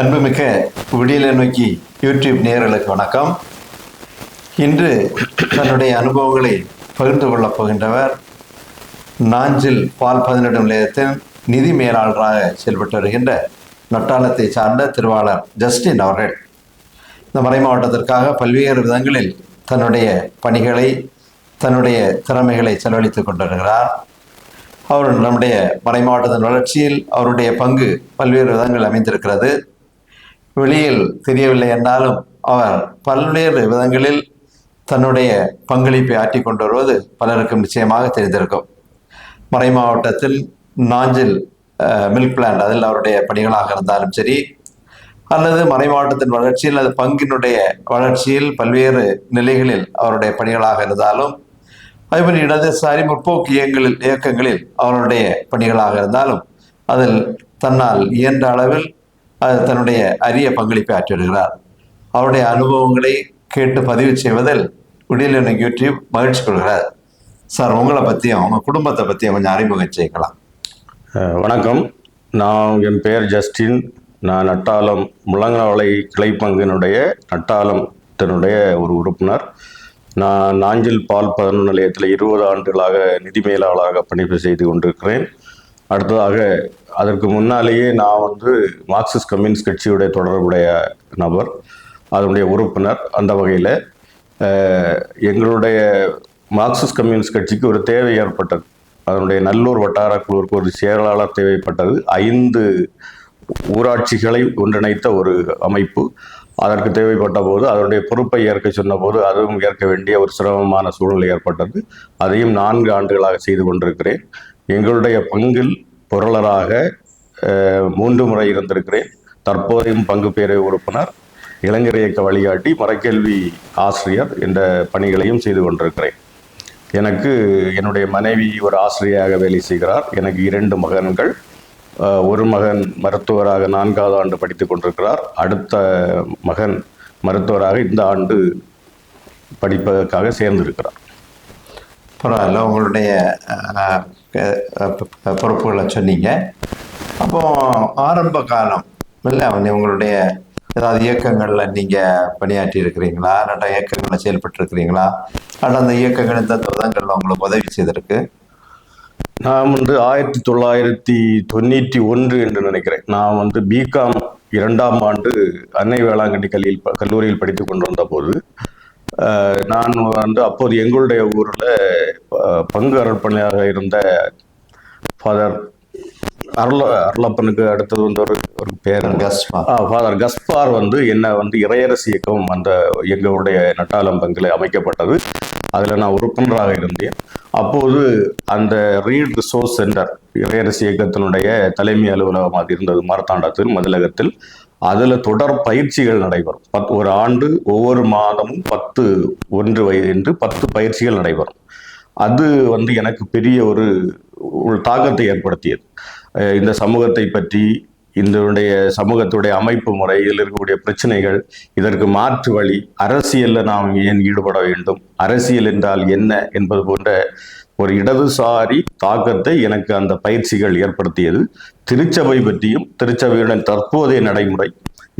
அன்புமிக்க விடியலை நோக்கி யூடியூப் நேயர்களுக்கு வணக்கம். இன்று தன்னுடைய அனுபவங்களை பகிர்ந்து கொள்ளப் போகின்றவர் நாஞ்சில் பால் பதினெட்டு நிலையத்தின் நிதி மேலாளராக செயல்பட்டு வருகின்ற நட்டாளத்தை சார்ந்த திருவாளர் ஜஸ்டின் அவர்கள். இந்த மறை மாவட்டத்திற்காக பல்வேறு விதங்களில் தன்னுடைய பணிகளை தன்னுடைய திறமைகளை செலவழித்து கொண்டிருக்கிறார். அவர் நம்முடைய மறை மாவட்டத்தின் வளர்ச்சியில் அவருடைய பங்கு பல்வேறு விதங்கள் அமைந்திருக்கிறது. வெளியில் தெரியவில்லை என்றாலும் அவர் பல்வேறு விதங்களில் தன்னுடைய பங்களிப்பை ஆற்றி கொண்டு வருவது பலருக்கும் நிச்சயமாக தெரிந்திருக்கும். மறை மாவட்டத்தில் நாஞ்சில் மில்க் பிளான்ட் அதில் அவருடைய பணிகளாக இருந்தாலும் சரி அல்லது மறை மாவட்டத்தின் வளர்ச்சியில் அது பங்கினுடைய வளர்ச்சியில் பல்வேறு நிலைகளில் அவருடைய பணிகளாக இருந்தாலும் அதேபோல் இடதுசாரி முற்போக்கு இயக்கங்களில் இயக்கங்களில் அவருடைய பணிகளாக இருந்தாலும் அதில் தன்னால் இயன்ற அளவில் தன்னுடைய அரிய பங்களிப்பை ஆற்றி வருகிறார் அவருடைய அனுபவங்களை கேட்டு பதிவு செய்வதில் விடியல் யூடியூப் மகிழ்ச்சி கொள்கிறார். சார் உங்களை பற்றியும் உங்கள் குடும்பத்தை பற்றியும் கொஞ்சம் அறிமுகம் செய்யலாம். வணக்கம். நான் என் பெயர் ஜஸ்டின். நான் நட்டாலம் முழங்காவளை கிளைப்பங்கினுடைய நட்டாளத்தினுடைய ஒரு உறுப்பினர். நான் நாஞ்சில் பால் பதன நிலையத்தில் இருபது ஆண்டுகளாக நிதி மேலாளராக பணிப்பு செய்து கொண்டிருக்கிறேன். அடுத்ததாக அதற்கு முன்னாலேயே நான் வந்து மார்க்சிஸ்ட் கம்யூனிஸ்ட் கட்சியுடைய தொடர்புடைய நபர் அதனுடைய உறுப்பினர் அந்த வகையில் எங்களுடைய மார்க்சிஸ்ட் கம்யூனிஸ்ட் கட்சிக்கு ஒரு தேவை ஏற்பட்டது. அதனுடைய நல்லூர் வட்டார குழுவிற்கு ஒரு செயலாளர் தேவைப்பட்டது. ஐந்து ஊராட்சிகளை ஒன்றிணைத்த ஒரு அமைப்பு. அதற்கு தேவைப்பட்ட போது அதனுடைய பொறுப்பை ஏற்க சொன்னபோது அதுவும் ஏற்க வேண்டிய ஒரு சிரமமான சூழ்நிலை ஏற்பட்டது. அதையும் நான்கு ஆண்டுகளாக செய்து கொண்டிருக்கிறேன். எங்களுடைய பங்கில் பொருளராக மூன்று முறை இருந்திருக்கிறேன். தற்போதையும் பங்கு பேரவை உறுப்பினர் இளைஞர் இயக்க வழிகாட்டி மறைக்கல்வி ஆசிரியர் என்ற பணிகளையும் செய்து கொண்டிருக்கிறேன். எனக்கு என்னுடைய மனைவி ஒரு ஆசிரியராக வேலை செய்கிறார். எனக்கு இரண்டு மகன்கள். ஒரு மகன் மருத்துவராக நான்காவது ஆண்டு படித்துக் கொண்டிருக்கிறார். அடுத்த மகன் மருத்துவராக இந்த ஆண்டு படிப்பதற்காக சேர்ந்திருக்கிறார். பரவாயில்ல உங்களுடைய பொறுப்புகளை சொன்னீங்க. அப்போ ஆரம்ப காலம் இல்லை உங்களுடைய ஏதாவது இயக்கங்களில் நீங்கள் பணியாற்றி இருக்கிறீங்களா இல்லாட்டா இயக்கங்களில் செயல்பட்டுருக்கிறீங்களா? அல்லது அந்த இயக்கங்கள் இந்த விதங்களில் உங்களுக்கு உதவி செய்திருக்கு? நான் வந்து ஆயிரத்தி தொள்ளாயிரத்தி தொண்ணூற்றி ஒன்று என்று நினைக்கிறேன். நான் வந்து பிகாம் இரண்டாம் ஆண்டு அன்னை வேளாங்கண்ணி கல்லியில் ப- கல்லூரியில் படித்து கொண்டு வந்த போது நான் வந்து அப்போது எங்களுடைய ஊரில் பங்கு அர்ப்பணியாக இருந்த ஃபாதர் அருள அருளப்பனுக்கு அடுத்தது வந்து ஒரு ஒரு பேர். ஃபாதர் கஸ்பார் வந்து என்ன வந்து இறையரசு இயக்கம் அந்த எங்களுடைய நட்டாலம் பங்கில் அமைக்கப்பட்டது. அதில் நான் உறுப்பினராக இருந்தேன். அப்போது அந்த ரீட் ரிசோர்ஸ் சென்டர் இறையரசு இயக்கத்தினுடைய தலைமை அலுவலகம் அது இருந்தது மார்த்தாண்டத்தில் மதிலகத்தில். அதில் தொடர் பயிற்சிகள் நடைபெறும். பத் ஒரு ஆண்டு ஒவ்வொரு மாதமும் பத்து ஒன்று வயது என்று பத்து பயிற்சிகள் நடைபெறும். அது வந்து எனக்கு பெரிய ஒரு தாக்கத்தை ஏற்படுத்தியது. இந்த சமூகத்தை பற்றி இதனுடைய சமூகத்துடைய அமைப்பு முறை இதில் இருக்கக்கூடிய பிரச்சனைகள் இதற்கு மாற்று வழி அரசியலில் நாம் ஏன் ஈடுபட வேண்டும் அரசியல் என்றால் என்ன என்பது போன்ற ஒரு இடதுசாரி தாக்கத்தை எனக்கு அந்த பயிற்சிகள் ஏற்படுத்தியது. திருச்சபை பற்றியும் திருச்சபையுடன் தற்போதைய நடைமுறை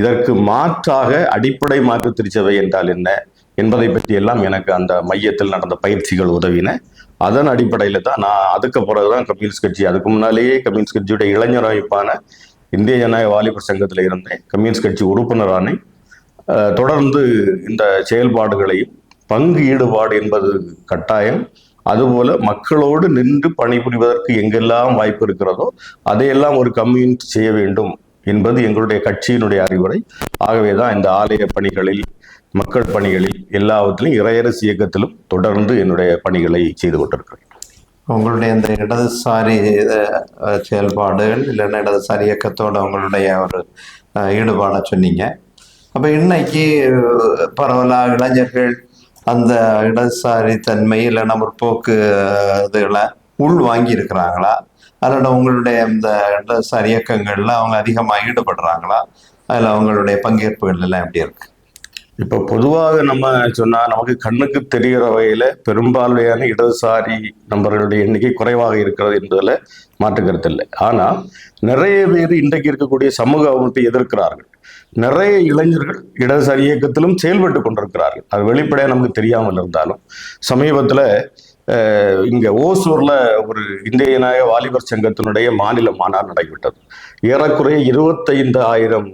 இதற்கு மாற்றாக அடிப்படை மாற்று திருச்சபை என்றால் என்ன என்பதை பற்றியெல்லாம் எனக்கு அந்த மையத்தில் நடந்த பயிற்சிகள் உதவின. அதன் அடிப்படையில் தான் நான் அதுக்கு பிறகுதான் கம்யூனிஸ்ட் கட்சி அதுக்கு முன்னாலேயே கம்யூனிஸ்ட் கட்சியுடைய இளைஞர் அமைப்பான இந்திய ஜனநாயக வாலிபர் சங்கத்தில் இருந்தேன். கம்யூனிஸ்ட் கட்சி உறுப்பினரானேன். தொடர்ந்து இந்த செயல்பாடுகளையும் பங்கு ஈடுபாடு என்பது கட்டாயம். அதுபோல மக்களோடு நின்று பணிபுரிவதற்கு எங்கெல்லாம் வாய்ப்பு இருக்கிறதோ அதையெல்லாம் ஒரு கம்யூனிட்டி செய்ய வேண்டும் என்பது எங்களுடைய கட்சியினுடைய அறிவுரை. ஆகவே தான் இந்த ஆலய பணிகளில் மக்கள் பணிகளில் எல்லாவற்றிலும் இறையரசு இயக்கத்திலும் தொடர்ந்து என்னுடைய பணிகளை செய்து கொண்டிருக்கிறேன். உங்களுடைய இந்த இடதுசாரி செயல்பாடுகள் இல்லைன்னா இடதுசாரி இயக்கத்தோட உங்களுடைய ஒரு ஈடுபாடை சொன்னீங்க. அப்போ இன்னைக்கு பரவலாக இளைஞர்கள் அந்த இடதுசாரி தன்மை இல்லைன்னா முற்போக்கு இதுகளை உள் வாங்கியிருக்கிறாங்களா? அல்லது உங்களுடைய இந்த இடதுசாரி இயக்கங்களில் அவங்க அதிகமாக ஈடுபடுறாங்களா? அதில் அவங்களுடைய பங்கேற்புகள் எல்லாம் எப்படி இருக்கு? இப்போ பொதுவாக நம்ம சொன்னால் நமக்கு கண்ணுக்கு தெரிகிற வகையில் பெரும்பான்மையான இடதுசாரி நபர்களுடைய எண்ணிக்கை குறைவாக இருக்கிறது என்பதில் மாற்று ஆனால் இல்லை நிறைய பேர் இன்றைக்கு இருக்கக்கூடிய சமூக அமைப்பை எதிர்க்கிறார்கள். நிறைய இளைஞர்கள் இடதுசாரி இயக்கத்திலும் செயல்பட்டு கொண்டிருக்கிறார்கள். அது வெளிப்படையாக நமக்கு தெரியாமல் இருந்தாலும் சமீபத்தில் இங்கே ஓசூரில் ஒரு இந்திய நாயக வாலிபர் சங்கத்தினுடைய மாநில மாநாடு நடைபெற்றது. ஏறக்குறைய இருபத்தைந்து ஆயிரம்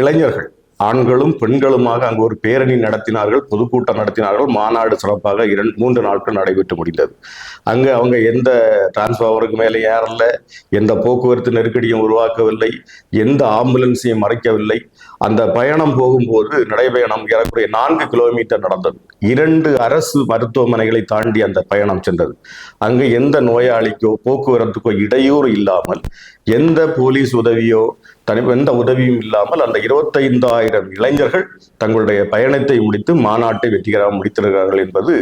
இளைஞர்கள் ஆண்களும் பெண்களுமாக அங்கு ஒரு பேரணி நடத்தினார்கள் பொதுக்கூட்டம் நடத்தினார்கள். மாநாடு சிறப்பாக இரண்டு மூன்று நாட்கள் நடைபெற்று முடிந்தது. அங்கு அவங்க எந்த டிரான்ஸ்பாவருக்கு மேலே ஏறல எந்த போக்குவரத்து நெருக்கடியும் உருவாக்கவில்லை எந்த ஆம்புலன்ஸையும் மறைக்கவில்லை. அந்த பயணம் போகும்போது நடைபயணம் ஏறக்குறைய நான்கு கிலோமீட்டர் நடந்தது. இரண்டு அரசு மருத்துவமனைகளை தாண்டி அந்த பயணம் சென்றது. அங்கு எந்த நோயாளிக்கோ போக்குவரத்துக்கோ இடையூறு இல்லாமல் எந்த போலீஸ் உதவியோ தனி எந்த உதவியும் இல்லாமல் அந்த இருபத்தைந்தாயிரம் இளைஞர்கள் தங்களுடைய பயணத்தை முடித்து மாநாட்டை வெற்றிகரமாக முடித்திருக்கிறார்கள் என்பது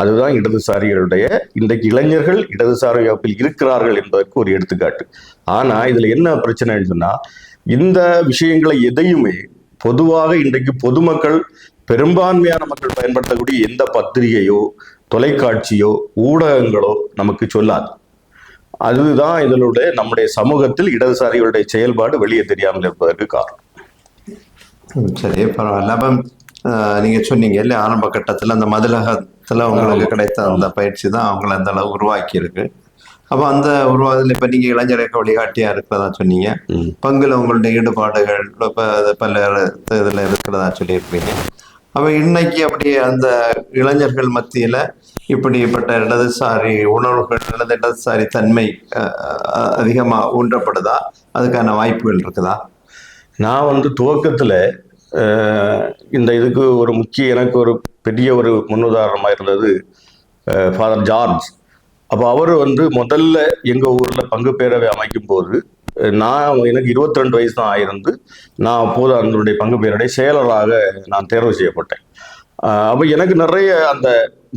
அதுதான் இடதுசாரிகளுடைய இன்றைக்கு இளைஞர்கள் இடதுசாரி வகுப்பில் இருக்கிறார்கள் என்பதற்கு ஒரு எடுத்துக்காட்டு. ஆனா இதுல என்ன பிரச்சனைன்னு சொன்னா இந்த விஷயங்களை எதையுமே பொதுவாக இன்றைக்கு பொதுமக்கள் பெரும்பான்மையான மக்கள் பயன்படுத்தக்கூடிய எந்த பத்திரிகையோ தொலைக்காட்சியோ ஊடகங்களோ நமக்கு சொல்லாது. அதுதான் இதனுடைய நம்முடைய சமூகத்தில் இடதுசாரிகளுடைய செயல்பாடு வெளியே தெரியாமல் இருப்பதற்கு காரணம். சரி பரவாயில்ல. நீங்க சொன்னீங்க இல்லையா ஆரம்ப கட்டத்தில் அந்த மதுலகத்துல உங்களுக்கு கிடைத்த அந்த பயிற்சி தான் அவங்கள அந்த அளவு உருவாக்கி இருக்கு அப்போ அந்த உருவாதில் இப்போ நீங்க இளைஞருக்கு வழிகாட்டியா இருக்கிறதா சொன்னீங்க. பங்குல உங்களுடைய ஈடுபாடுகள் இப்போ பல்வேறு இதில் இருக்கிறதா சொல்லியிருப்பீங்க. அப்போ இன்னைக்கு அப்படி அந்த இளைஞர்கள் மத்தியில இப்படிப்பட்ட இடதுசாரி உணர்வுகள் அல்லது இடதுசாரி தன்மை அஹ், அஹ், அதிகமா ஊன்றப்படுதா? அதுக்கான வாய்ப்புகள் இருக்குதா? நான் வந்து துவக்கத்துல இந்த இதுக்கு ஒரு முக்கிய எனக்கு ஒரு பெரிய ஒரு முன்னுதாரணமாக இருந்தது ஃபாதர் ஜார்ஜ் அப்போ அவர் வந்து முதல்ல எங்கள் ஊரில் பங்கு பேரவை அமைக்கும் போது நான் எனக்கு 22 ரெண்டு வயசு தான் ஆயிருந்து நான் அப்போது அதனுடைய பங்கு பேரவை செயலராக நான் தேர்வு செய்யப்பட்டேன். அப்போ எனக்கு நிறைய அந்த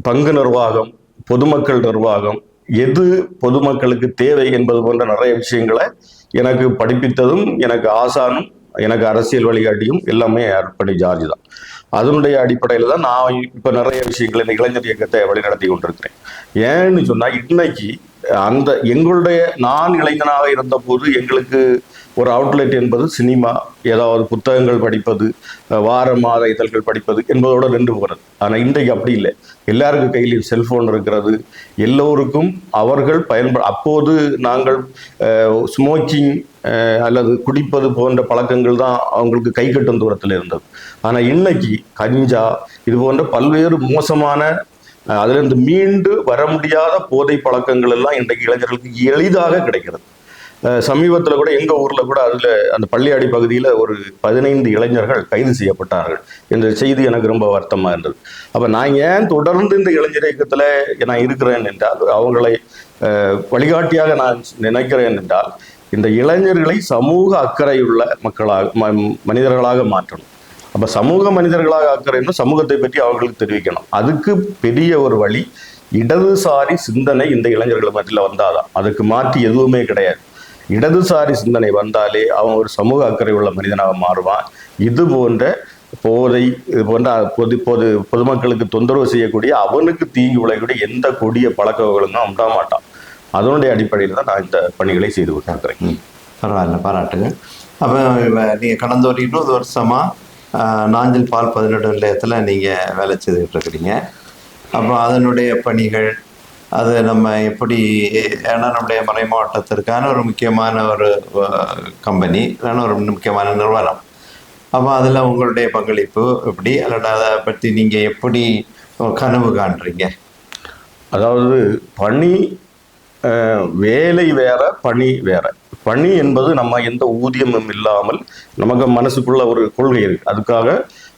பங்கு நிர்வாகம் பொதுமக்கள் நிர்வாகம் எது பொதுமக்களுக்கு தேவை என்பது போன்ற நிறைய விஷயங்களை எனக்கு படிப்பித்ததும் எனக்கு ஆசானும் எனக்கு அரசியல் வழிகாட்டியும் எல்லாமே அர்ப்பணி ஜார்ஜ் தான். அதனுடைய அடிப்படையில் தான் நான் இப்போ நிறைய விஷயங்களை இந்த இளைஞர் இயக்கத்தை வழிநடத்தி கொண்டிருக்கிறேன். ஏன்னு சொன்னால் இன்னைக்கு அந்த எங்களுடைய நான் இளைஞனாக இருந்தபோது எங்களுக்கு ஒரு அவுட்லெட் என்பது சினிமா ஏதாவது புத்தகங்கள் படிப்பது வார மாத இதழ்கள் படிப்பது என்பதோட நின்று போகிறது ஆனால் இன்றைக்கு அப்படி இல்லை. எல்லாருக்கும் கையிலும் செல்ஃபோன் இருக்கிறது. எல்லோருக்கும் அவர்கள் பயன்ப அப்போது நாங்கள் ஸ்மோக்கிங் அல்லது குடிப்பது போன்ற பழக்கங்கள் தான் அவங்களுக்கு கை கட்டும் தூரத்தில் இருந்தது. ஆனால் இன்னைக்கு கஞ்சா இது போன்ற பல்வேறு மோசமான அதிலிருந்து மீண்டு வர முடியாத போதை பழக்கங்கள் எல்லாம் இன்றைக்கு இளைஞர்களுக்கு எளிதாக கிடைக்கிறது. சமீபத்தில் கூட எங்க ஊர்ல கூட அதுல அந்த பள்ளியாடி பகுதியில் ஒரு பதினைந்து இளைஞர்கள் கைது செய்யப்பட்டார்கள் என்ற செய்தி எனக்கு ரொம்ப வருத்தமாக இருந்தது. அப்போ நான் ஏன் தொடர்ந்து இந்த இளைஞர் இயக்கத்தில் நான் இருக்கிறேன் என்றால் அவங்களை வழிகாட்டியாக நான் நினைக்கிறேன் என்றால் இந்த இளைஞர்களை சமூக அக்கறையுள்ள மக்களாக மனிதர்களாக மாற்றணும். அப்போ சமூக மனிதர்களாக அக்கறைன்னா சமூகத்தை பற்றி அவர்களுக்கு தெரிவிக்கணும். அதுக்கு பெரிய ஒரு வழி இடதுசாரி சிந்தனை இந்த இளைஞர்கள் மத்தியில் வந்தாதான். அதுக்கு மாற்றி எதுவுமே கிடையாது. இடதுசாரி சிந்தனை வந்தாலே அவன் ஒரு சமூக அக்கறை உள்ள மனிதனாக மாறுவான். இது போன்ற போதை இது போன்ற பொது பொது பொதுமக்களுக்கு தொந்தரவு செய்யக்கூடிய அவனுக்கு தீங்கு விளையக்கூடிய எந்த கொடிய பழக்க வழக்கங்களும் மாட்டான். அதனுடைய அடிப்படையில் தான் நான் இந்த பணிகளை செய்து கொண்டிருக்கிறேன். பரவாயில்ல பாராட்டுங்க. அப்போ நீங்கள் கடந்த ஒரு இருபது வருஷமா ஆஹ், நாஞ்சில் பால் பதினெட்டு நிலையத்தில் நீங்கள் வேலை செய்துக்கிட்டு இருக்கிறீங்க. அப்போ அதனுடைய பணிகள் அது நம்ம எப்படி ஏன்னா நம்முடைய மறை மாவட்டத்திற்கான ஒரு முக்கியமான ஒரு கம்பெனி இல்லைன்னா ஒரு முக்கியமான நிறுவனம். அப்போ அதில் உங்களுடைய பங்களிப்பு எப்படி அல்லது அதை பற்றி நீங்கள் எப்படி கனவு காண்றீங்க? அதாவது பணி வேலை வேற பணி வேற. பணி என்பது நம்ம எந்த ஊதியமும் இல்லாமல் நமக்கு மனசுக்குள்ள ஒரு கொள்கை இருக்கு. அதுக்காக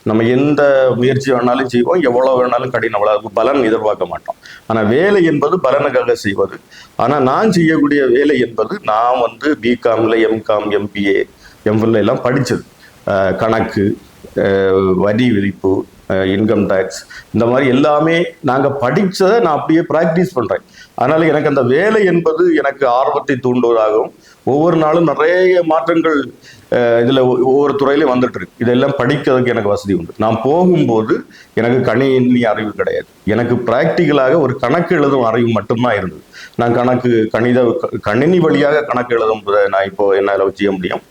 நம்ம எந்த முயற்சி வேணாலும் செய்வோம். எவ்வளோ வேணாலும் கடினம் அவ்வளோ பலன் எதிர்பார்க்க மாட்டோம். ஆனால் வேலை என்பது பலனுக்காக செய்வது. ஆனால் நான் செய்யக்கூடிய வேலை என்பது நான் வந்து பிகாமில் எம்காம் எம்பிஏ எம்ஃபில் எல்லாம் படித்தது கணக்கு வரி விதிப்பு இன்கம் டேக்ஸ் இந்த மாதிரி எல்லாமே நாங்கள் படித்ததை நான் அப்படியே ப்ராக்டிஸ் பண்ணுறேன் அதனால எனக்கு அந்த வேலை என்பது எனக்கு ஆர்வத்தை தூண்டுவதாகவும் ஒவ்வொரு நாளும் நிறைய மாற்றங்கள் இதில் ஒவ்வொரு துறையிலையும் வந்துட்டு இருக்கு. இதெல்லாம் படிக்கிறதுக்கு எனக்கு வசதி உண்டு. நான் போகும்போது எனக்கு கணினி அறிவு கிடையாது. எனக்கு ப்ராக்டிக்கலாக ஒரு கணக்கு எழுதும் அறிவு மட்டும்தான் இருந்தது. நான் கணக்கு கணித கணினி வழியாக கணக்கு எழுதும் நான் இப்போ என்னால் செய்ய முடியும்.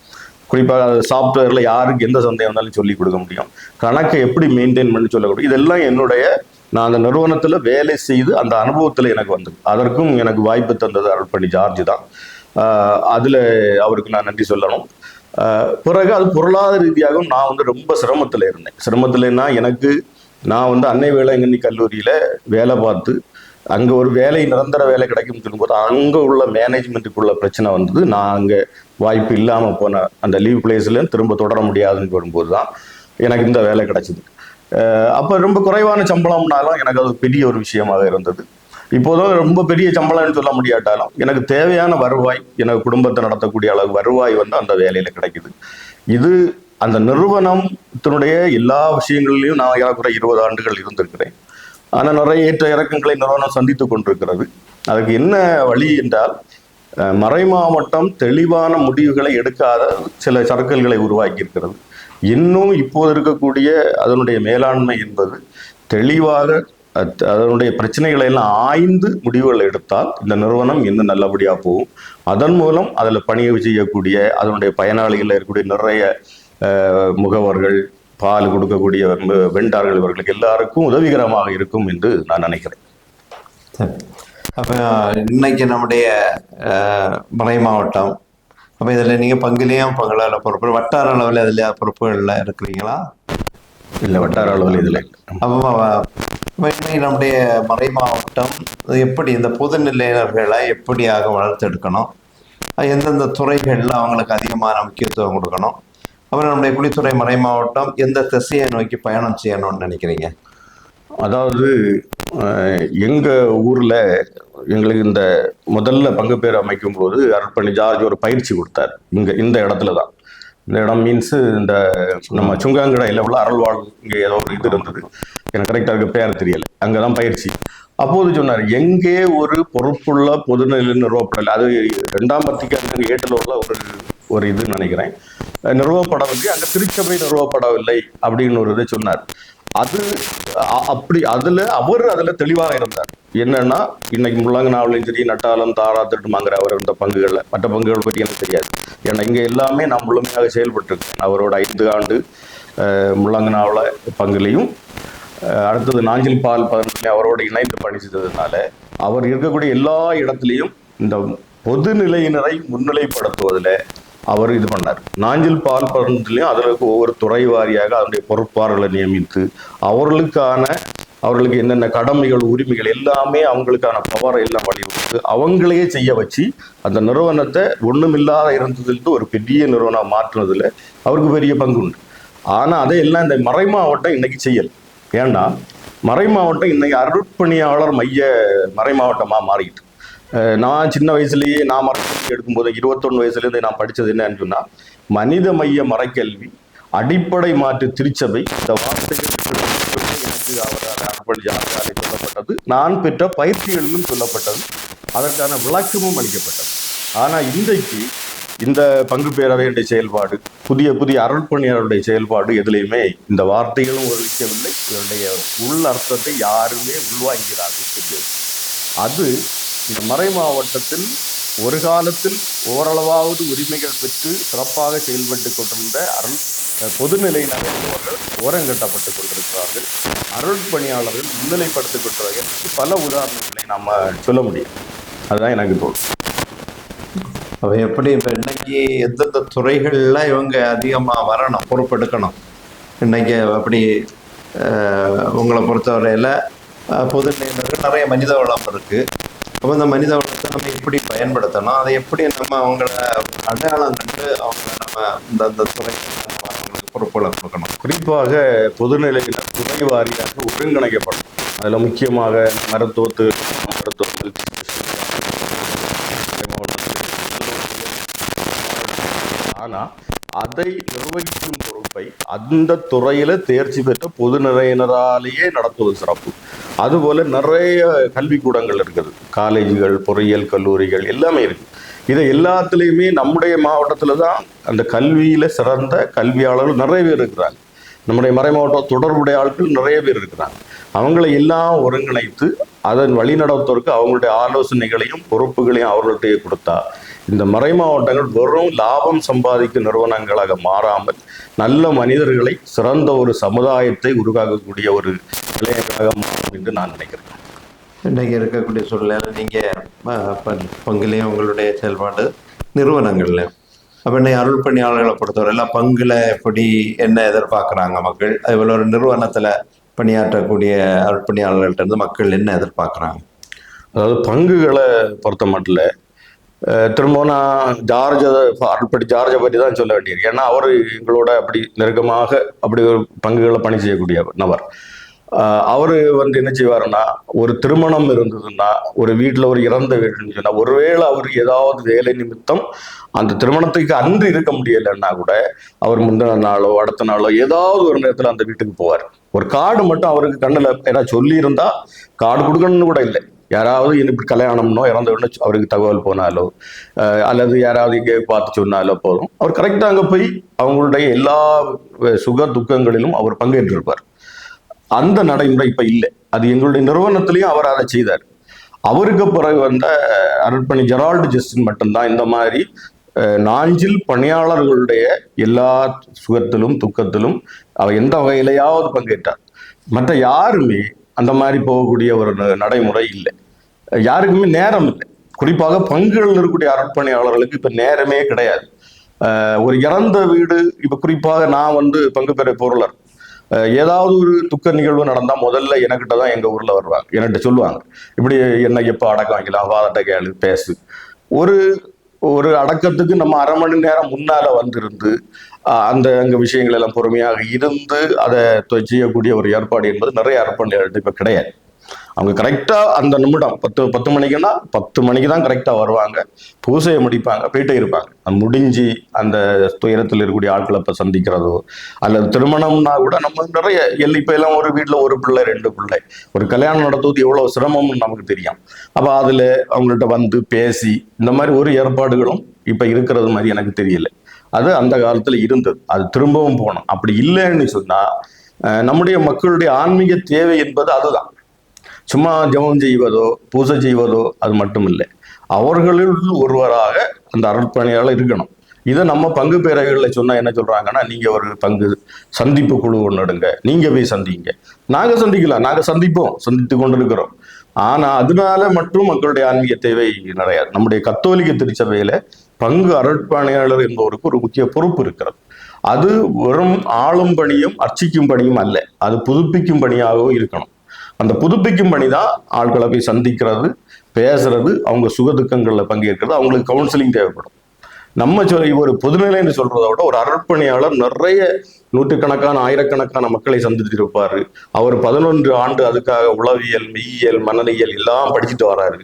குறிப்பாக சாஃப்ட்வேரில் யாருக்கு எந்த சந்தேகம் இருந்தாலும் சொல்லி கொடுக்க முடியும். கணக்கை எப்படி மெயின்டைன் பண்ணி சொல்லக்கூடிய இதெல்லாம் என்னுடைய நான் அந்த நிறுவனத்தில் வேலை செய்து அந்த அனுபவத்தில் எனக்கு வந்தது. அதற்கும் எனக்கு வாய்ப்பு தந்தது அருள்பணி ஜார்ஜ் தான். அதில் அவருக்கு நான் நன்றி சொல்லணும். பிறகு அது பொருளாதார ரீதியாகவும் நான் வந்து ரொம்ப சிரமத்தில் இருந்தேன். சிரமத்தில்னா எனக்கு நான் வந்து அன்னை வேளாங்கண்ணி கல்லூரியில் வேலை பார்த்து அங்கே ஒரு வேலை நிரந்தர வேலை கிடைக்கும்னு சொல்லும்போது அங்கே உள்ள மேனேஜ்மெண்ட்டுக்குள்ள பிரச்சனை வந்தது. நான் அங்கே வாய்ப்பு இல்லாமல் போன அந்த லீவ் பிளேஸில் திரும்ப தொடர முடியாதுன்னு வரும்போது தான் எனக்கு இந்த வேலை கிடைச்சிது. அப்போ ரொம்ப குறைவான சம்பளம்னாலும் எனக்கு அது பெரிய ஒரு விஷயமாக இருந்தது. இப்போதும் ரொம்ப பெரிய சம்பளம்னு சொல்ல முடியாட்டாலும் எனக்கு தேவையான வருவாய் எனக்கு குடும்பத்தை நடத்தக்கூடிய அளவு வருவாய் வந்து அந்த வேலையில் கிடைக்குது. இது அந்த நிறுவனத்தினுடைய எல்லா விஷயங்கள்லையும் நான் ஏறக்குறை இருபது ஆண்டுகள் இருந்திருக்கிறேன். ஆனால் நிறைய ஏற்ற இறக்கங்களை நிறுவனம் சந்தித்து கொண்டிருக்கிறது. அதுக்கு என்ன வழி என்றால் மறைமாவட்டம் தெளிவான முடிவுகளை எடுக்காத சில சரக்குகளை உருவாக்கி இருக்கிறது இன்னும் இப்போது இருக்கக்கூடிய அதனுடைய மேலாண்மை என்பது தெளிவாக அத்- அதனுடைய பிரச்சனைகளை எல்லாம் ஆய்ந்து முடிவுகள் எடுத்தால் இந்த நிறுவனம் இன்னும் நல்லபடியாக போகும். அதன் மூலம் அதில் பணியை செய்யக்கூடிய அதனுடைய பயனாளிகளில் இருக்கக்கூடிய நிறைய முகவர்கள் பால் கொடுக்கக்கூடிய வெண்டார்கள் இவர்களுக்கு எல்லாருக்கும் உதவிகரமாக இருக்கும் என்று நான் நினைக்கிறேன். அப்போ இன்னைக்கு நம்முடைய மலை மறை மாவட்டம் அப்போ இதில் நீங்கள் பங்குலேயும் பங்குல பொறுப்பு வட்டார அளவில் இதில் பொறுப்புகளில் இருக்கிறீங்களா? இல்லை வட்டார அளவில் இதில் அப்போ நம்முடைய மறை மாவட்டம் எப்படி இந்த பொது நிலையினர்களை எப்படியாக வளர்த்தெடுக்கணும்? எந்தெந்த துறைகளில் அவங்களுக்கு அதிகமான முக்கியத்துவம் கொடுக்கணும்? அப்புறம் நம்முடைய குடித்துறை மறை மாவட்டம் எந்த திசையை நோக்கி பயணம் செய்யணும்னு நினைக்கிறீங்க? அதாவது அஹ், எங்க ஊர்ல எங்களுக்கு இந்த முதல்ல பங்கு பேர் அமைக்கும் போது அர்ப்பணி ஜார்ஜ் ஒரு பயிற்சி கொடுத்தார். இங்கே இந்த இடத்துல தான் இந்த இடம் மீன்ஸு இந்த நம்ம சுங்காங்கடையில் உள்ள அருள்வாழ் இங்கே ஏதோ ஒரு இது இருந்தது. எனக்கு கரெக்டாக இருக்க பேர் தெரியலை. அங்கே தான் பயிற்சி. அப்போது சொன்னார் எங்கே ஒரு பொறுப்புள்ள பொதுநிலை நிறுவப்படலை அது ரெண்டாம் பத்திரிக்கை ஏட்டில் ஒரு ஒரு இது நினைக்கிறேன். நிறுவப்படவில்லை. அங்கே திருச்சபை நிறுவப்படவில்லை அப்படின்னு ஒரு இதை சொன்னார். அது அப்படி அதுல அவர் அதுல தெளிவாக இருந்தார். என்னன்னா இன்னைக்கு முள்ளங்கனாவிலையும் சரி நட்டாலம் தாரா திருட்டுமாங்கிற அவர் இருந்த பங்குகள்ல மற்ற பங்குகள் பற்றி எனக்கு தெரியாது. ஏன்னா இங்க எல்லாமே நான் முழுமையாக செயல்பட்டுருக்கேன் அவரோட ஐந்து ஆண்டு அஹ், முள்ளங்கனாவுல பங்குலையும் அடுத்தது நாஞ்சில் பால் பதினொன்று அவரோட இணைந்து பணிச்சதுனால அவர் இருக்கக்கூடிய எல்லா இடத்துலையும் இந்த பொது நிலையினரை முன்னிலைப்படுத்துவதில் அவர் இது பண்ணார். நாஞ்சில் பால் பருந்துலையும் அதில் ஒவ்வொரு துறை வாரியாக அதனுடைய பொறுப்பாளர்களை நியமித்து அவர்களுக்கான அவர்களுக்கு என்னென்ன கடமைகள் உரிமைகள் எல்லாமே அவங்களுக்கான பவரை எல்லாம் வலியுறுத்து அவங்களையே செய்ய வச்சு அந்த நிறுவனத்தை ஒன்றுமில்லாத இருந்ததுலேருந்து ஒரு பெரிய நிறுவனம் மாற்றினதில் அவருக்கு பெரிய பங்கு உண்டு. ஆனால் அதை எல்லாம் இந்த மறை மாவட்டம் இன்றைக்கி செய்யல. ஏன்னா மறை மாவட்டம் இன்றைக்கி அருட்பணியாளர் மைய மறை மாவட்டமாக மாறிட்டு நான் சின்ன வயசுலேயே நான் மறைக்கல்வி எடுக்கும்போது இருபத்தொன்னு வயசுலேருந்து நான் படித்தது என்னன்னு சொன்னால் மனித மைய மறைக்கல்வி அடிப்படை மாற்று திருச்சபை இந்த வார்த்தைகள் எனக்கு அவரால் அர்ப்பணி ஜானகாலை சொல்லப்பட்டது. நான் பெற்ற பயிற்சிகளிலும் சொல்லப்பட்டது. அதற்கான விளக்கமும் அளிக்கப்பட்டது. ஆனால் இன்றைக்கு இந்த பங்கு பேரவையுடைய செயல்பாடு புதிய புதிய அருள்பணியாளருடைய செயல்பாடு எதுலையுமே இந்த வார்த்தைகளும் ஒழிக்கவில்லை இதனுடைய உள் அர்த்தத்தை யாருமே உள்வாங்கிறார்கள் தெரியாது அது இந்த மறை மாவட்டத்தில் ஒரு காலத்தில் ஓரளவாவது உரிமைகள் பெற்று சிறப்பாக செயல்பட்டு கொண்டிருந்த அருள் அஹ், பொதுநிலையினர்கள் ஓரங்கட்டப்பட்டு கொண்டிருக்கிறார்கள். அருள் பணியாளர்கள் முன்னிலைப்படுத்திக் கொண்டிருக்கிறார்கள் பல உதாரணங்களை நம்ம சொல்ல முடியும். அதுதான் எனக்கு தோணும் அவை எப்படி இப்போ இன்னைக்கு எந்தெந்த துறைகளில் இவங்க அதிகமாக வரணும் பொறுப்பெடுக்கணும்? இன்னைக்கு அப்படி உங்களை பொறுத்தவரையில் பொது நிறைய மனித வளம் இருக்குது அப்போ இந்த மனித வளத்தை நம்ம எப்படி பயன்படுத்தணும்? அதை எப்படி நம்ம அவங்கள அடையாளம் கண்டு அவங்க நம்ம இந்த அந்த துறை பொறுப்புகளை கொடுக்கணும்? குறிப்பாக பொதுநிலையில் துறை வாரியாக ஒருங்கிணைக்கப்படும். அதில் முக்கியமாக மருத்துவத்து மருத்துவத்தில் ஆனால் அதை நிர்வகிக்கும் பொறுப்பை அந்த துறையில தேர்ச்சி பெற்ற பொது நிறையினராலேயே நடத்துவது சிறப்பு. அதுபோல நிறைய கல்விக்கூடங்கள் இருக்குது. காலேஜுகள் பொறியியல் கல்லூரிகள் எல்லாமே இருக்கு. இதை எல்லாத்துலேயுமே நம்முடைய மாவட்டத்தில் தான் அந்த கல்வியில சிறந்த கல்வியாளர்கள் நிறைய பேர் இருக்கிறாங்க. நம்முடைய மறைமாவட்டம் தொடர்புடைய ஆட்கள் நிறைய பேர் இருக்கிறாங்க. அவங்களை எல்லாம் ஒருங்கிணைத்து அதன் வழிநடத்துவதற்கு அவங்களுடைய ஆலோசனைகளையும் பொறுப்புகளையும் அவர்கள்ட்டே கொடுத்தா இந்த மறை மாவட்டங்கள் வெறும் லாபம் சம்பாதிக்கும் நிறுவனங்களாக மாறாமல் நல்ல மனிதர்களை சிறந்த ஒரு சமுதாயத்தை உருவாக்கக்கூடிய ஒரு நிலையங்களாக மாறும் என்று நான் நினைக்கிறேன். இன்றைக்கு இருக்கக்கூடிய சூழ்நிலை நீங்கள் பங்குலேயும் உங்களுடைய செயல்பாடு நிறுவனங்கள்லையும் அப்போ இன்னைக்கு அருள் பணியாளர்களை பொறுத்தவரையில் பங்குல எப்படி என்ன எதிர்பார்க்குறாங்க மக்கள்? அதுபோல் ஒரு நிறுவனத்தில் பணியாற்றக்கூடிய அருள் பணியாளர்கள்ட்ட இருந்து மக்கள் என்ன எதிர்பார்க்குறாங்க? அதாவது பங்குகளை பொறுத்த மட்டும் திரும்ப நான் ஜார்ஜை அப்படி ஜார்ஜை பற்றி தான் சொல்ல வேண்டியிருக்கு. ஏன்னா அவர் எங்களோட அப்படி நெருக்கமாக அப்படி ஒரு பங்குகளை பணி செய்யக்கூடிய நபர். அவர் வந்து என்ன செய்வாருன்னா ஒரு திருமணம் இருந்ததுன்னா ஒரு வீட்டில் ஒரு இறந்த வீடுன்னு சொன்னால் ஒருவேளை அவர் ஏதாவது வேலை நிமித்தம் அந்த திருமணத்துக்கு அன்று இருக்க முடியலைன்னா கூட அவர் முந்தின நாளோ அடுத்த நாளோ ஏதாவது ஒரு நேரத்தில் அந்த வீட்டுக்கு போவார். ஒரு கார்டு மட்டும் அவருக்கு கண்ணில் ஏன்னா சொல்லியிருந்தா கார்டு கொடுக்கணும்னு கூட இல்லை. யாராவது இப்படி கல்யாணம்னோ இறந்த அவருக்கு தகவல் போனாலோ அல்லது யாராவது இங்கே பார்த்து சொன்னாலோ போதும். அவர் கரெக்டாக அங்கே போய் அவங்களுடைய எல்லா சுக துக்கங்களிலும் அவர் பங்கேற்றிருப்பார். அந்த நடைமுறை இப்போ இல்லை. அது எங்களுடைய நிறுவனத்திலையும் அவர் அதை செய்தார். அவருக்கு பிறகு வந்த அருட்பணி ஜெரால்டு ஜஸ்டின் மட்டும்தான் இந்த மாதிரி நாஞ்சில் பணியாளர்களுடைய எல்லா சுகத்திலும் துக்கத்திலும் அவர் எந்த வகையிலையாவது பங்கேற்றார். மற்ற யாருமே அந்த மாதிரி போகக்கூடிய ஒரு ந- நடைமுறை இல்லை. யாருக்குமே நேரம் இல்லை. குறிப்பாக பங்குகள் இருக்கக்கூடிய அர்ப்பணியாளர்களுக்கு இப்ப நேரமே கிடையாது. ஒரு இறந்த வீடு இப்ப குறிப்பாக நான் வந்து பங்கு பெற பொருளர். ஏதாவது ஒரு துக்க நிகழ்வு நடந்தா முதல்ல எனக்கிட்ட தான் எங்க ஊர்ல வருவாங்க. என்கிட்ட சொல்லுவாங்க. இப்படி என்ன எப்போ அடக்கம் வைக்கலாம்? வாதட்ட கேளு பேசு. ஒரு ஒரு அடக்கத்துக்கு நம்ம அரை மணி நேரம் முன்னால வந்திருந்து அந்த அங்க விஷயங்கள் எல்லாம் பொறுமையாக இருந்து அதை செய்யக்கூடிய ஒரு ஏற்பாடு என்பது நிறைய அர்ப்பணிகள்ட்ட இப்ப கிடையாது. அவங்க கரெக்டாக அந்த நிமிடம் பத்து பத்து மணிக்குன்னா பத்து மணிக்கு தான் கரெக்டாக வருவாங்க. பூசையை முடிப்பாங்க போயிட்டே இருப்பாங்க. முடிஞ்சு அந்த துயரத்தில் இருக்கக்கூடிய ஆட்களை இப்போ சந்திக்கிறதோ அல்லது திருமணம்னா கூட நம்ம நிறைய எல் இப்போ எல்லாம் ஒரு வீட்டில் ஒரு பிள்ளை ரெண்டு பிள்ளை. ஒரு கல்யாணம் நடத்துவது எவ்வளோ சிரமம்னு நமக்கு தெரியும். அப்போ அதில் அவங்கள்ட்ட வந்து பேசி இந்த மாதிரி ஒரு ஏற்பாடுகளும் இப்போ இருக்கிறது மாதிரி எனக்கு தெரியல. அது அந்த காலத்தில் இருந்தது. அது திரும்பவும் போகணும். அப்படி இல்லைன்னு சொன்னால் நம்முடைய மக்களுடைய ஆன்மீக தேவை என்பது அதுதான். சும்மா ஜெபம் செய்வதோ பூஜை செய்வதோ அது மட்டும் இல்லை அவர்களில் ஒருவராக அந்த அருட்பணியாளர் இருக்கணும். இதை நம்ம பங்கு பேரவைகளில் சொன்னால் என்ன சொல்கிறாங்கன்னா நீங்கள் ஒரு பங்கு சந்திப்பு குழு ஒன்று எடுங்க. நீங்கள் போய் சந்திங்க. நாங்கள் சந்திக்கலாம் நாங்கள் சந்திப்போம். சந்தித்து கொண்டிருக்கிறோம். ஆனால் அதனால மட்டும் மக்களுடைய ஆன்மீக தேவை நிறையாது. நம்முடைய கத்தோலிக்க திருச்சபையில் பங்கு அருட்பணியாளர் என்பவருக்கு ஒரு முக்கிய பொறுப்பு இருக்கிறது. அது வெறும் ஆளும் பணியும் அர்ச்சிக்கும் பணியும் அல்ல. அது புதுப்பிக்கும் பணியாகவும் இருக்கணும். அந்த புதுப்பிக்கும் பணி தான் ஆட்களை போய் சந்திக்கிறது பேசுறது அவங்க சுகதுக்கங்களில் பங்கேற்கிறது அவங்களுக்கு கவுன்சிலிங் தேவைப்படும். நம்ம சொல் ஒரு பொதுநிலைன்னு சொல்றதை விட ஒரு அர்ப்பணியாளர் நிறைய நூற்றுக்கணக்கான ஆயிரக்கணக்கான மக்களை சந்தித்திருப்பார். அவர் பதினொன்று ஆண்டு அதுக்காக உளவியல் மெய்யியல் மனநியல் எல்லாம் படிச்சுட்டு வராரு.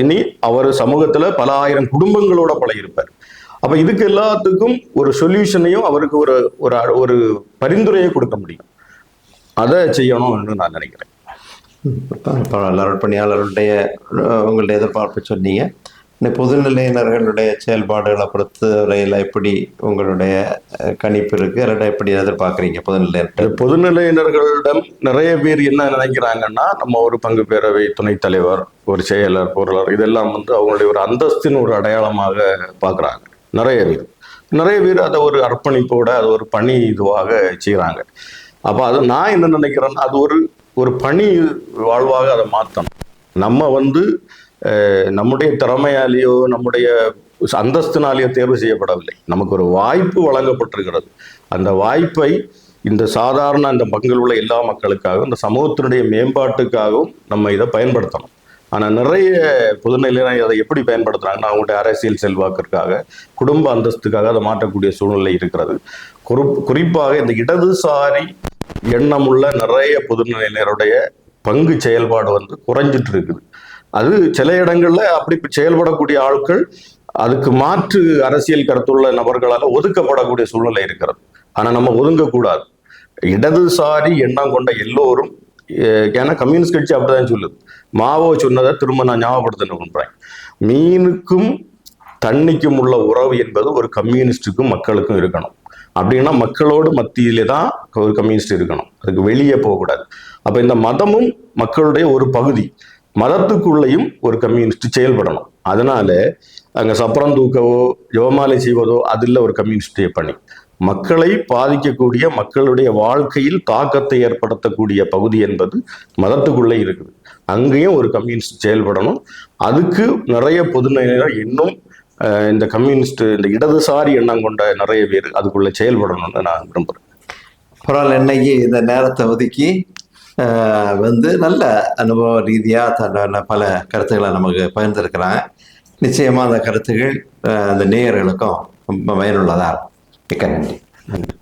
இனி அவர் சமூகத்தில் பல ஆயிரம் குடும்பங்களோட பழகியிருப்பார். அப்ப இதுக்கு எல்லாத்துக்கும் ஒரு சொல்யூஷனையும் அவருக்கு ஒரு ஒரு ஒரு பரிந்துரையை கொடுக்க முடியும். அதை செய்யணும்னு நான் நினைக்கிறேன். பரவாயில்ல உங்களுடைய எதிர்பார்ப்பு சொன்னீங்க. இந்த பொதுநிலையினர்களுடைய செயல்பாடுகளை பொறுத்தவரையில் எப்படி உங்களுடைய கணிப்பு இருக்குது அல்லது எப்படி எதிர்பார்க்குறீங்க பொதுநிலையினர் பொதுநிலையினர்களிடம் நிறைய பேர் என்ன நினைக்கிறாங்கன்னா நம்ம ஒரு பங்கு பேரவை துணைத் தலைவர் ஒரு செயலர் பொருளர் இதெல்லாம் வந்து அவங்களுடைய ஒரு அந்தஸ்தின் ஒரு அடையாளமாக பார்க்குறாங்க. நிறைய பேர். நிறைய பேர் அதை ஒரு அர்ப்பணிப்போட அது ஒரு பணி இதுவாக செய்கிறாங்க அப்போ அது நான் என்ன நினைக்கிறேன்னா அது ஒரு ஒரு பணி வாழ்வாக அதை மாற்றணும் நம்ம வந்து நம்முடைய திறமையாலேயோ நம்முடைய அந்தஸ்தினாலேயோ தேர்வு செய்யப்படவில்லை. நமக்கு ஒரு வாய்ப்பு வழங்கப்பட்டிருக்கிறது. அந்த வாய்ப்பை இந்த சாதாரண அந்த பங்கில் உள்ள எல்லா மக்களுக்காகவும் இந்த சமூகத்தினுடைய மேம்பாட்டுக்காகவும் நம்ம இதை பயன்படுத்தணும். ஆனால் நிறைய பொதுநிலையினர் அதை எப்படி பயன்படுத்துகிறாங்கன்னா அவங்களுடைய அரசியல் செல்வாக்கிற்காக குடும்ப அந்தஸ்துக்காக அதை மாற்றக்கூடிய சூழ்நிலை இருக்கிறது. குறிப்பாக இந்த இடதுசாரி எண்ணமுள்ள நிறைய பொதுநிலையினருடைய பங்கு செயல்பாடு வந்து குறைஞ்சிட்டு இருக்குது அது சில இடங்கள்ல அப்படி செயல்படக்கூடிய ஆட்கள் அதுக்கு மாற்று அரசியல் கருத்துள்ள நபர்களால் ஒதுக்கப்படக்கூடிய சூழ்நிலை இருக்கிறது. ஆனால் நம்ம ஒதுங்கக்கூடாது. இடதுசாரி எண்ணம் கொண்ட எல்லோரும் ஏன்னா கம்யூனிஸ்ட் கட்சி அப்படிதான் சொல்லுது. மாவோ சொன்னதை திரும்ப நான் ஞாபகப்படுத்தணும் பண்றேன் மீனுக்கும் தண்ணிக்கும் உள்ள உறவு என்பது ஒரு கம்யூனிஸ்டுக்கும் மக்களுக்கும் இருக்கணும். அப்படின்னா மக்களோடு மத்தியிலே தான் ஒரு கம்யூனிஸ்ட் இருக்கணும். அதுக்கு வெளியே போகக்கூடாது. அப்போ இந்த மதமும் மக்களுடைய ஒரு பகுதி. மதத்துக்குள்ளேயும் ஒரு கம்யூனிஸ்ட் செயல்படணும். அதனால அங்கே சப்பரம் தூக்கவோ யோமாலை செய்வதோ அதில் ஒரு கம்யூனிஸ்டைய பணி மக்களை பாதிக்கக்கூடிய மக்களுடைய வாழ்க்கையில் தாக்கத்தை ஏற்படுத்தக்கூடிய பகுதி என்பது மதத்துக்குள்ளே இருக்குது. அங்கேயும் ஒரு கம்யூனிஸ்ட் செயல்படணும். அதுக்கு நிறைய பொதுநிலையினர் இன்னும் இந்த கம்யூனிஸ்ட் இந்த இடதுசாரி எண்ணம் கொண்ட நிறைய பேர் அதுக்குள்ள செயல்படணும்னு நான் விரும்புகிறேன் பரவாயில்ல இன்னைக்கு இந்த நேரத்தை ஒதுக்கி வந்து நல்ல அனுபவ ரீதியாக தன்னோட பல கருத்துக்களை நமக்கு பகிர்ந்திருக்கிறாங்க. நிச்சயமாக அந்த கருத்துகள் அந்த நேயர்களுக்கும் ரொம்ப பயனுள்ளதாக மிக்க நன்றி. நன்றி.